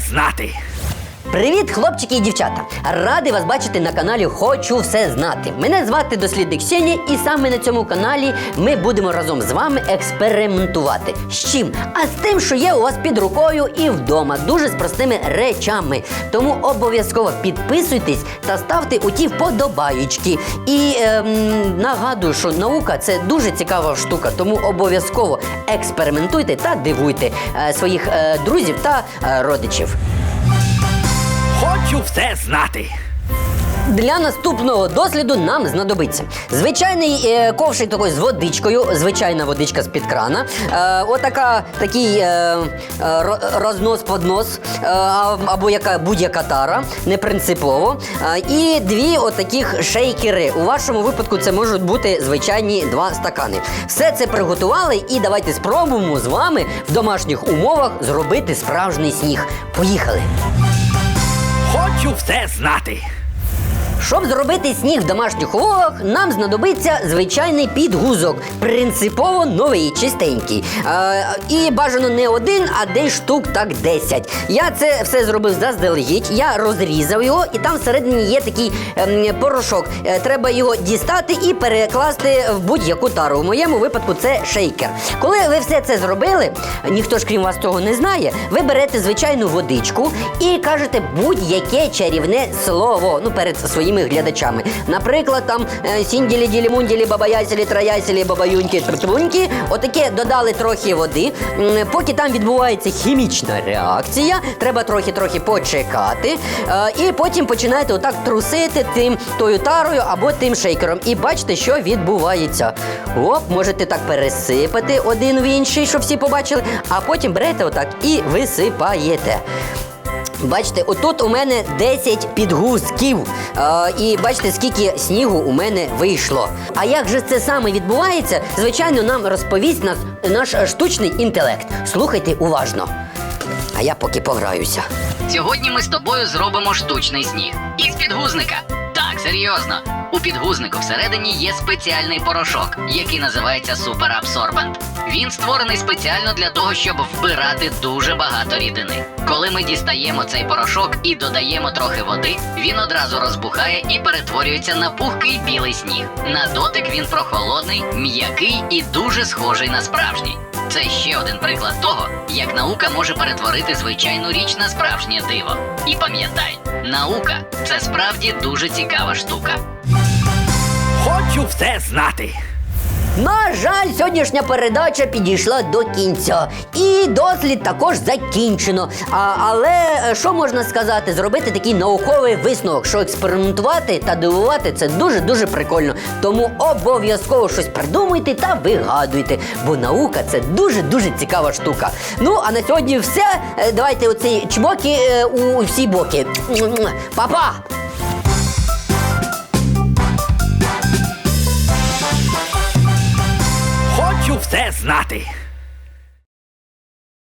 знати. Привіт, хлопчики і дівчата! Радий вас бачити на каналі Хочу все знати. Мене звати дослідник Сеня, і саме на цьому каналі ми будемо разом з вами експериментувати. З чим? А з тим, що є у вас під рукою і вдома, дуже з простими речами. Тому обов'язково підписуйтесь та ставте у ті вподобаючки. І ем, нагадую, що наука це дуже цікава штука, тому обов'язково експериментуйте та дивуйте е, своїх е, друзів та е, родичів. Хочу все знати. Для наступного досліду нам знадобиться звичайний е, ковшик такий з водичкою, звичайна водичка з-під крана, е, отака такий е, е, ро- рознос-поднос, е, а- або яка будь-яка тара, не принципово. Е, і дві отаких шейкери. У вашому випадку це можуть бути звичайні два стакани. Все це приготували, і давайте спробуємо з вами в домашніх умовах зробити справжній сніг. Поїхали! Хочу все знати. Щоб зробити сніг в домашніх умовах, нам знадобиться звичайний підгузок, принципово новий, чистенький. Е, і бажано не один, а десь штук так 10. Я це все зробив заздалегідь, я розрізав його, і там всередині є такий ем, порошок. Е, треба його дістати і перекласти в будь-яку тару. В моєму випадку це шейкер. Коли ви все це зробили, ніхто ж крім вас цього не знає. Ви берете звичайну водичку і кажете будь-яке чарівне слово ну, перед своїми глядачами. Наприклад, там е, сінділі, ділі, мунділі, бабаясілі, троясілі, бабаюньки, тртуньки. Отаке додали трохи води. Поки там відбувається хімічна реакція, треба трохи-трохи почекати. Е, І потім починаєте отак трусити тим тою тарою або тим шейкером. І бачите, що відбувається. Оп, можете так пересипати один в інший, щоб всі побачили, а потім берете отак і висипаєте. Бачите, отут у мене 10 підгузків. Е, і бачите, скільки снігу у мене вийшло. А як же це саме відбувається, звичайно, нам розповість нас наш штучний інтелект. Слухайте уважно. А я поки пограюся. Сьогодні ми з тобою зробимо штучний сніг. Із підгузника. Так, серйозно. У підгузнику всередині є спеціальний порошок, який називається суперабсорбент. Він створений спеціально для того, щоб вбирати дуже багато рідини. Коли ми дістаємо цей порошок і додаємо трохи води, він одразу розбухає і перетворюється на пухкий білий сніг. На дотик він прохолодний, м'який і дуже схожий на справжній. Це ще один приклад того, як наука може перетворити звичайну річ на справжнє диво. І пам'ятай, наука це справді дуже цікава штука. Хочу все знати. На жаль, сьогоднішня передача підійшла до кінця. І дослід також закінчено. А, але е, що можна сказати? Зробити такий науковий висновок, що експериментувати та дивувати це дуже-дуже прикольно. Тому обов'язково щось придумуйте та вигадуйте, бо наука це дуже-дуже цікава штука. Ну, а на сьогодні все. Е, Давайте оці чмоки е, у всі боки. Па-па! Хочу знати.